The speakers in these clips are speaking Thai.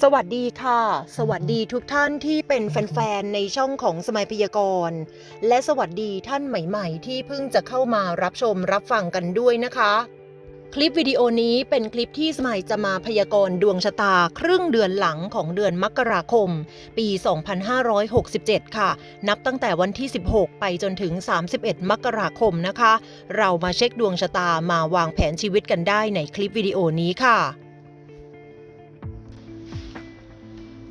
สวัสดีค่ะ สวัสดีทุกท่านที่เป็นแฟนๆ ในช่องของสมัยพยากรณ์ และสวัสดีท่านใหม่ๆ ที่เพิ่งจะเข้ามารับชมรับฟังกันด้วยนะคะ คลิปวิดีโอนี้เป็นคลิปที่สมัยจะมาพยากรณ์ดวงชะตาครึ่งเดือนหลังของเดือนมกราคม ปี 2567 ค่ะ นับตั้งแต่วันที่ 16 ไปจนถึง 31 มกราคมนะคะ เรามาเช็คดวงชะตามาวางแผนชีวิตกันได้ในคลิปวิดีโอนี้ค่ะ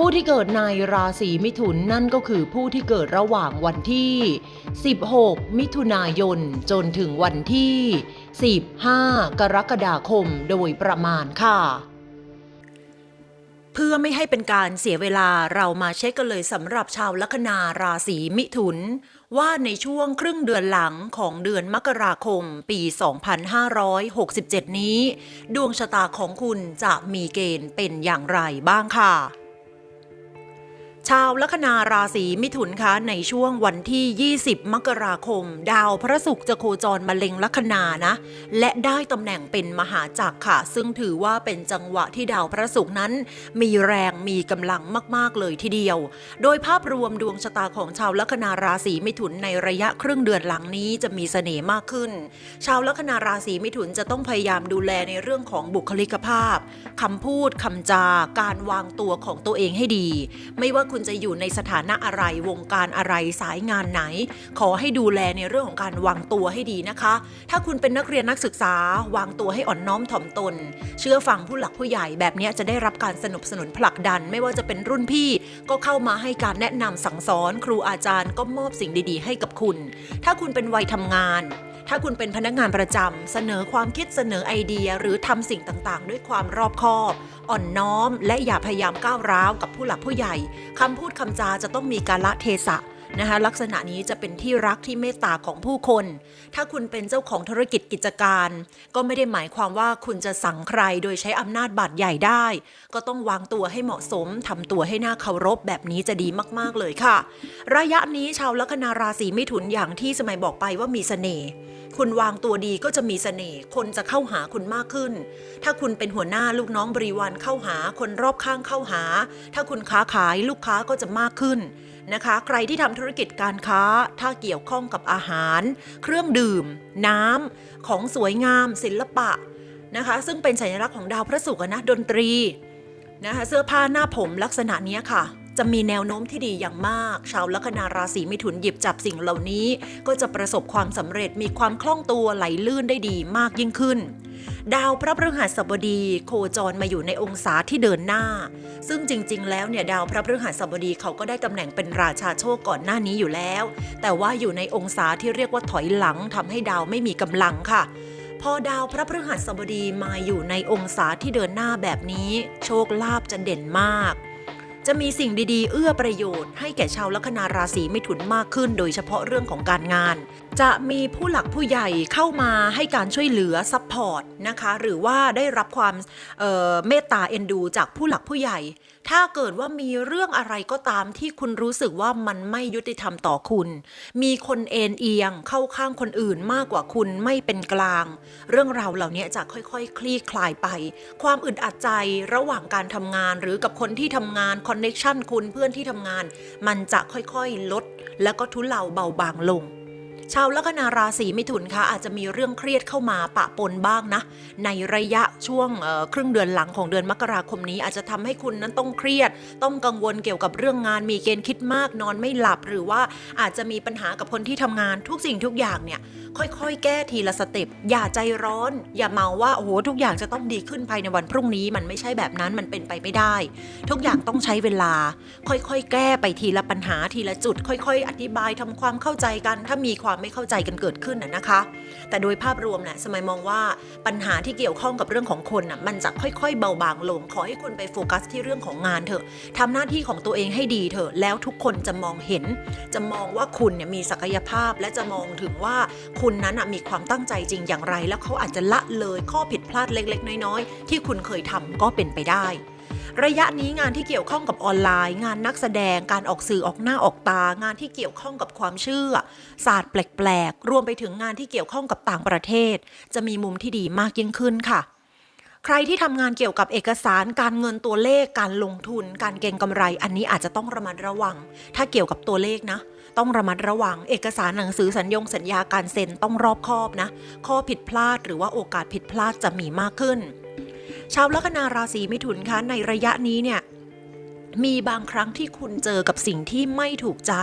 ผู้ที่เกิดในราศีมิถุนนั่นก็คือผู้ที่เกิดระหว่างวันที่ 16 มิถุนายน จนถึงวันที่ 15 กรกฎาคมโดยประมาณค่ะ เพื่อไม่ให้เป็นการเสียเวลาเรามาเช็คกันเลยสำหรับชาวลัคนาราศีมิถุน ว่าในช่วงครึ่งเดือนหลังของเดือนมกราคมปี 2567 นี้ ดวงชะตาของคุณจะมีเกณฑ์เป็นอย่างไรบ้างค่ะ ชาวลัคนาราศีมิถุนคะในช่วงวันที่ 20 มกราคม ดาวพระศุกร์จะโคจรมาเล็งลัคนานะ และได้ตำแหน่งเป็นมหาจักรค่ะ ซึ่งถือว่าเป็นจังหวะที่ดาวพระศุกร์นั้น มีแรงมีกำลังมากๆเลยทีเดียว โดยภาพรวมดวงชะตาของชาวลัคนาราศีมิถุนในระยะครึ่งเดือนหลังนี้จะมีเสน่ห์มากขึ้น ชาวลัคนาราศีมิถุนจะต้องพยายามดูแลในเรื่องของบุคลิกภาพคำพูดคำจาการวางตัวของตัวเองให้ดี ไม่ว่าคุณจะอยู่ในสถานะอะไรวงการอะไรสายงานไหน ขอให้ดูแลในเรื่องของการวางตัวให้ดีนะคะ ถ้าคุณเป็นนักเรียนนักศึกษาวางตัวให้อ่อนน้อมถ่อมตน เชื่อฟังผู้หลักผู้ใหญ่แบบนี้จะได้รับการสนับสนุนผลักดัน ไม่ว่าจะเป็นรุ่นพี่ก็เข้ามาให้การแนะนำสั่งสอน ครูอาจารย์ก็มอบสิ่งดี ๆ ให้กับคุณ ถ้าคุณเป็นวัยทำงาน ถ้าคุณเป็นพนักงานประจำเสนอความคิดเสนอไอเดีย หรือทำสิ่งต่างๆ ด้วยความรอบคอบ อ่อนน้อม และอย่าพยายามก้าวร้าวกับผู้หลักผู้ใหญ่คำพูดคำจาจะต้องมีการละเทศะ นะคะลักษณะนี้จะเป็นที่รักที่เมตตาของผู้คน ถ้าคุณเป็นเจ้าของธุรกิจกิจการ ก็ไม่ได้หมายความว่าคุณจะสั่งใครโดยใช้อำนาจบาดใหญ่ได้ ก็ต้องวางตัวให้เหมาะสมทำตัวให้น่าเคารพแบบนี้จะดีมากๆเลยค่ะ ระยะนี้ชาวลัคนาราศีมิถุนอย่างที่สมัยบอกไปว่ามีเสน่ห์คุณวางตัวดีก็จะมีเสน่ห์คนจะเข้าหาคุณมากขึ้น ถ้าคุณเป็นหัวหน้าลูกน้องบริวารเข้าหา คนรอบข้างเข้าหา ถ้าคุณค้าขายลูกค้าก็จะมากขึ้นนะคะ ใครที่ทำธุรกิจการค้า ถ้าเกี่ยวข้องกับอาหาร เครื่องดื่ม น้ำของสวยงาม ศิลปะนะคะ ซึ่งเป็นสัญลักษณ์ของดาวพระศุกร์นะดนตรีนะคะเสื้อผ้าหน้าผมลักษณะนี้ค่ะ จะมีแนวโน้มที่ดีอย่างมาก ชาวลัคนาราศีมิถุนหยิบจับสิ่งเหล่านี้ ก็จะประสบความสำเร็จมีความคล่องตัวไหลลื่นได้ดีมากยิ่งขึ้น ดาวพระพฤหัสบดีโคจรมาอยู่ในองศาที่เดินหน้า ซึ่งจริง ๆ แล้วเนี่ยดาวพระพฤหัสบดีเขาก็ได้ตำแหน่งเป็นราชาโชคก่อนหน้านี้อยู่แล้ว แต่ว่าอยู่ในองศาที่เรียกว่าถอยหลังทำให้ดาวไม่มีกำลังค่ะพอดาวพระพฤหัสบดีมาอยู่ในองศาที่เดินหน้าแบบนี้ โชคลาภจะเด่นมาก จะมีสิ่งดีๆ เอื้อประโยชน์ให้แก่ชาวลัคนาราศีมิถุนมากขึ้น โดยเฉพาะเรื่องของการงาน จะมีผู้หลักผู้ใหญ่เข้ามาให้การช่วยเหลือซัพพอร์ตนะคะหรือว่าได้รับความเออเมตตาเอ็นดูจากผู้หลักผู้ใหญ่ ถ้าเกิดว่ามีเรื่องอะไรก็ตามที่คุณรู้สึกว่ามันไม่ยุติธรรมต่อคุณ มีคนเอ็นเอียงเข้าข้างคนอื่นมากกว่าคุณไม่เป็นกลาง เรื่องราวเหล่านี้จะค่อยๆคคลี่คลายไป ความอึดอัดใจระหว่างการทำงานหรือกับคนที่ทำงานคอนเน็ชันคุณเพื่อนที่ทำงาน มันจะค่อยๆลด แล้วก็ทุเลาเบาบางลง ชาวลัคนาราศีมิถุนคะอาจจะมีเรื่องเครียดเข้ามาปะปนบ้างนะ ในระยะช่วงครึ่งเดือนหลังของเดือนมกราคมนี้อาจจะทำให้คุณนั้นต้องเครียด ต้องกังวลเกี่ยวกับเรื่องงานมีเกณฑ์คิดมากนอนไม่หลับหรือว่าอาจจะมีปัญหากับคนที่ทำงานทุกสิ่งทุกอย่างเนี่ยค่อยๆ แก้ทีละสเต็ปอย่าใจร้อน อย่าเมาว่าโอ้โหทุกอย่างจะต้องดีขึ้นภายในวันพรุ่งนี้ มันไม่ใช่แบบนั้นมันเป็นไปไม่ได้ ทุกอย่างต้องใช้เวลา ค่อยๆ แก้ไปทีละปัญหาทีละจุด ค่อย ๆ อธิบายทำความเข้าใจกัน ถ้ามีความความไม่เข้าใจกันเกิดขึ้นนะนะคะ แต่โดยภาพรวมเนี่ยสมัยมองว่าปัญหาที่เกี่ยวข้องกับเรื่องของคนน่ะมันจะค่อยๆ เบาบางลง ขอให้คุณไปโฟกัสที่เรื่องของงานเถอะทำหน้าที่ของตัวเองให้ดีเถอะแล้วทุกคนจะมองเห็น จะมองว่าคุณเนี่ยมีศักยภาพ และจะมองถึงว่าคุณนั้นน่ะมีความตั้งใจจริงอย่างไร แล้วเขาอาจจะละเลยข้อผิดพลาดเล็ก ๆ น้อยๆที่คุณเคยทำก็เป็นไปได้ ระยะนี้งานที่เกี่ยวข้องกับออนไลน์ งานนักแสดงการออกสื่อออกหน้าออกตา งานที่เกี่ยวข้องกับความเชื่อ ศาสตร์แปลกๆ รวมไปถึงงานที่เกี่ยวข้องกับต่างประเทศ จะมีมุมที่ดีมากยิ่งขึ้นค่ะ ใครที่ทำงานเกี่ยวกับเอกสารการเงินตัวเลขการลงทุน การเก็งกำไร อันนี้อาจจะต้องระมัดระวัง ถ้าเกี่ยวกับตัวเลขนะต้องระมัดระวัง เอกสารหนังสือสัญญงสัญญาการเซ็นต้องรอบคอบนะ ข้อผิดพลาดหรือว่าโอกาสผิดพลาดจะมีมากขึ้น ชาวลัคนาราศีมิถุนคะในระยะนี้เนี่ยมีบางครั้งที่คุณเจอกับสิ่งที่ไม่ถูกใจ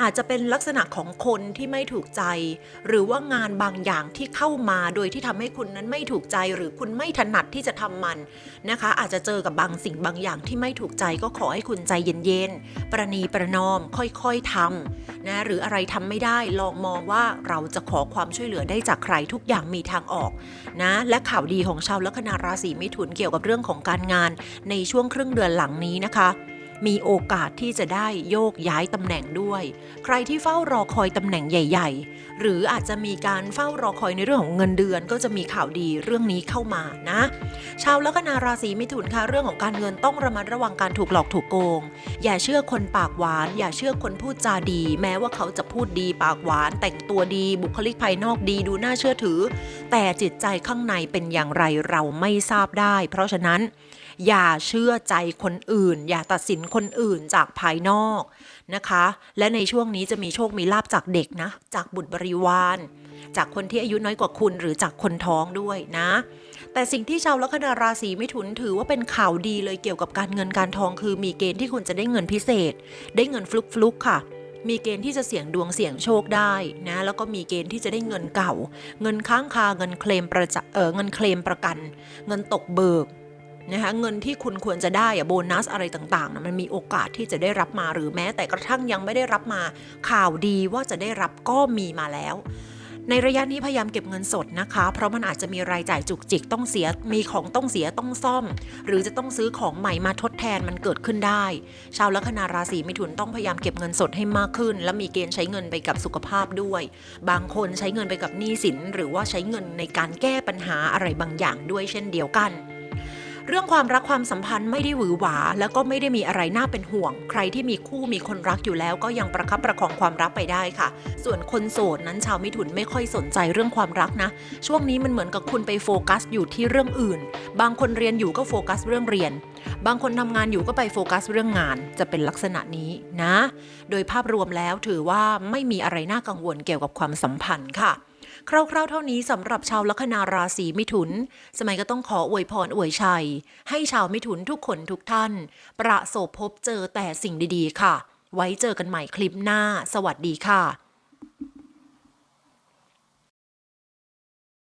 อาจจะเป็นลักษณะของคนที่ไม่ถูกใจ หรือว่างานบางอย่างที่เข้ามาโดยที่ทำให้คุณนั้นไม่ถูกใจ หรือคุณไม่ถนัดที่จะทำมันนะคะ อาจจะเจอกับบางสิ่งบางอย่างที่ไม่ถูกใจก็ขอให้คุณใจเย็นๆประนีประนอมค่อยๆทำ นะหรืออะไรทำไม่ได้ลองมองว่าเราจะขอความช่วยเหลือได้จากใครทุกอย่างมีทางออกนะและข่าวดีของชาวลัคนาราศีมิถุนเกี่ยวกับเรื่องของการงานในช่วงครึ่งเดือนหลังนี้นะคะ มีโอกาสที่จะได้โยกย้ายตำแหน่งด้วย ใครที่เฝ้ารอคอยตำแหน่งใหญ่ ๆ หรืออาจจะมีการเฝ้ารอคอยในเรื่องของเงินเดือน ก็จะมีข่าวดีเรื่องนี้เข้ามานะ ชาวลัคนาราศีมิถุนค่ะเรื่องของการเงินต้องระมัดระวังการถูกหลอกถูกโกง อย่าเชื่อคนปากหวาน อย่าเชื่อคนพูดจาดี แม้ว่าเขาจะพูดดีปากหวาน แต่งตัวดีบุคลิกภายนอกดีดูน่าเชื่อถือ แต่จิตใจข้างในเป็นอย่างไรเราไม่ทราบได้ เพราะฉะนั้น อย่าเชื่อใจคนอื่น อย่าตัดสินคนอื่นจากภายนอกนะคะ และในช่วงนี้จะมีโชคมีลาบจากเด็กนะ จากบุตรบริวาร จากคนที่อายุน้อยกว่าคุณหรือจากคนท้องด้วยนะ แต่สิ่งที่ชาวลัคนาราศีมิถุนถือว่าเป็นข่าวดีเลยเกี่ยวกับการเงินการทองคือมีเกณฑ์ที่คุณจะได้เงินพิเศษ ได้เงินฟลุกฟลุกๆค่ะมีเกณฑ์ที่จะเสี่ยงดวงเสี่ยงโชคได้นะ แล้วก็มีเกณฑ์ที่จะได้เงินเก่า เงินค้างคาเงินเคลมประเออเงินเคลมประกัน เงินตกเบิก นะคะเงินที่คุณควรจะได้อะโบนัสอะไรต่างๆนะมันมีโอกาสที่จะได้รับมาหรือแม้แต่กระทั่งยังไม่ได้รับมา ข่าวดีว่าจะได้รับก็มีมาแล้ว ในระยะนี้พยายามเก็บเงินสดนะคะ เพราะมันอาจจะมีรายจ่ายจุกจิกต้องเสียมีของต้องเสียต้องซ่อม หรือจะต้องซื้อของใหม่มาทดแทนมันเกิดขึ้นได้ ชาวลัคนาราศีมิถุนต้องพยายามเก็บเงินสดให้มากขึ้น และมีเกณฑ์ใช้เงินไปกับสุขภาพด้วย บางคนใช้เงินไปกับหนี้สิน หรือว่าใช้เงินในการแก้ปัญหาอะไรบางอย่างด้วยเช่นเดียวกัน เรื่องความรักความสัมพันธ์ไม่ได้หวือหวา แล้วก็ไม่ได้มีอะไรน่าเป็นห่วง ใครที่มีคู่มีคนรักอยู่แล้วก็ยังประคับประคองความรักไปได้ค่ะ ส่วนคนโสดนั้นชาวมิถุนไม่ค่อยสนใจเรื่องความรักนะ ช่วงนี้มันเหมือนกับคุณไปโฟกัสอยู่ที่เรื่องอื่น บางคนเรียนอยู่ก็โฟกัสเรื่องเรียน บางคนทำงานอยู่ก็ไปโฟกัสเรื่องงาน จะเป็นลักษณะนี้นะ โดยภาพรวมแล้วถือว่าไม่มีอะไรน่ากังวลเกี่ยวกับความสัมพันธ์ค่ะ คร่าวๆเท่านี้สำหรับชาวลัคนาราศีมิถุน สมัยก็ต้องขออวยพรอวยชัย ให้ชาวมิถุนทุกคนทุกท่าน ประสบพบเจอแต่สิ่งดีๆ ค่ะ ไว้เจอกันใหม่คลิปหน้า สวัสดีค่ะ